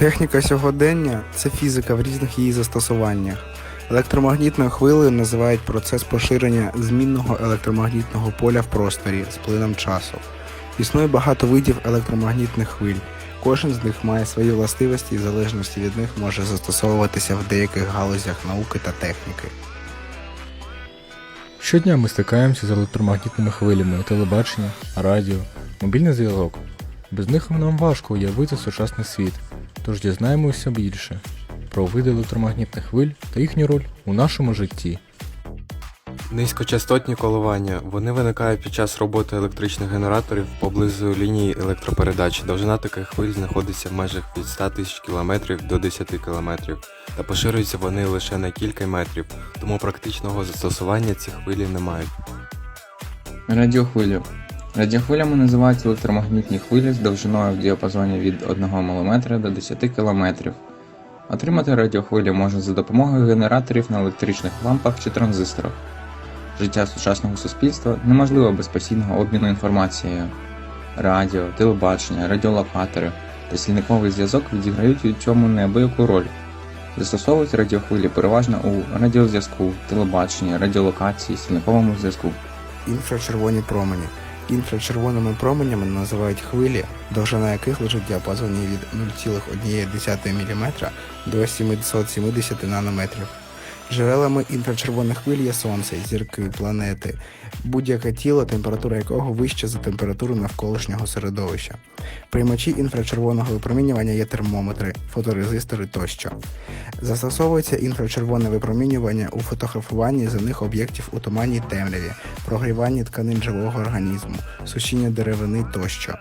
Техніка сьогодення це фізика в різних її застосуваннях. Електромагнітною хвилею називають процес поширення змінного електромагнітного поля в просторі з плином часу. Існує багато видів електромагнітних хвиль. Кожен з них має свої властивості і в залежності від них може застосовуватися в деяких галузях науки та техніки. Щодня ми стикаємося з електромагнітними хвилями, телебачення, радіо, мобільний зв'язок. Без них нам важко уявити сучасний світ, тож дізнаємося більше про види електромагнітних хвиль та їхню роль у нашому житті. Низькочастотні коливання. Вони виникають під час роботи електричних генераторів поблизу лінії електропередач. Довжина таких хвиль знаходиться в межах від 100 тисяч км до 10 км, та поширюються вони лише на кілька метрів, тому практичного застосування ці хвилі не мають. Радіохвилі. Радіохвилями називають електромагнітні хвилі з довжиною в діапазоні від 1 мм до 10 км. Отримати радіохвилі можна за допомогою генераторів на електричних лампах чи транзисторах. Життя сучасного суспільства неможливо без постійного обміну інформацією. Радіо, телебачення, радіолокатори та стільниковий зв'язок відіграють у цьому неабияку роль. Застосовують радіохвилі переважно у радіозв'язку, телебаченні, радіолокації, стільниковому зв'язку. Інфрачервоні промені. Інфрачервоними променями називають хвилі, довжина яких лежить в діапазоні від 0,1 мм до 770 нанометрів. Джерелами інфрачервоних хвиль є сонце, зірки, планети, будь-яке тіло, температура якого вища за температуру навколишнього середовища. Приймачі інфрачервоного випромінювання є термометри, фоторезистори тощо. Застосовується інфрачервоне випромінювання у фотографуванні земних об'єктів у туманній темряві, прогріванні тканин живого організму, сушіння деревини тощо.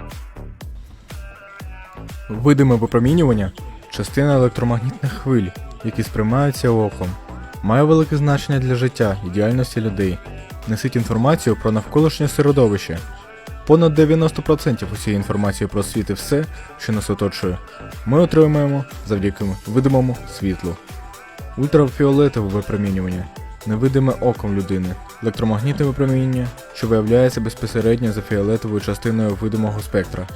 Видиме випромінювання частина електромагнітних хвиль, які сприймаються оком, має велике значення для життя і діяльності людей, несить інформацію про навколишнє середовище. Понад 90% усієї інформації про світ і все, що нас оточує, ми отримуємо завдяки видимому світлу. Ультрафіолетове випромінювання невидиме оком людини, електромагнітне випромінювання, що виявляється безпосередньо за фіолетовою частиною видимого спектра.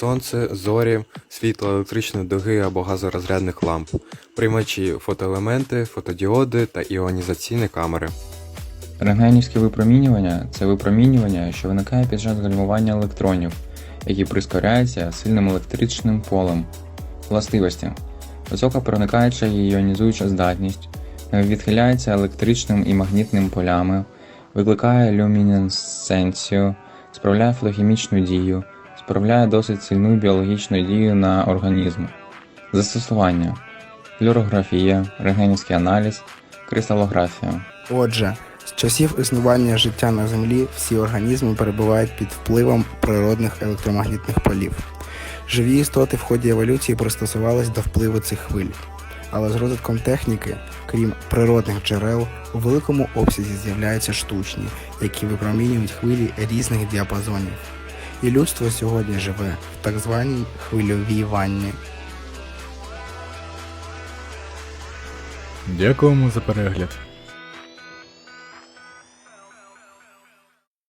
Сонце, зорі, світло електричної дуги або газорозрядних ламп, приймачі фотоелементи, фотодіоди та іонізаційні камери. Рентгенівське випромінювання це випромінювання, що виникає під час гальмування електронів, які прискоряються сильним електричним полем. Властивості. Висока проникаюча і іонізуюча здатність, відхиляється електричним і магнітним полями, викликає люмінесценцію, справляє фотохімічну дію, справляє досить сильну біологічну дію на організм. Застосування: флюорографія, рентгенівський аналіз, кристалографія. Отже, з часів існування життя на Землі всі організми перебувають під впливом природних електромагнітних полів. Живі істоти в ході еволюції пристосувались до впливу цих хвиль. Але з розвитком техніки, крім природних джерел, у великому обсязі з'являються штучні, які випромінюють хвилі різних діапазонів. І людство сьогодні живе в так званій хвильовій ванні. Дякуємо за перегляд.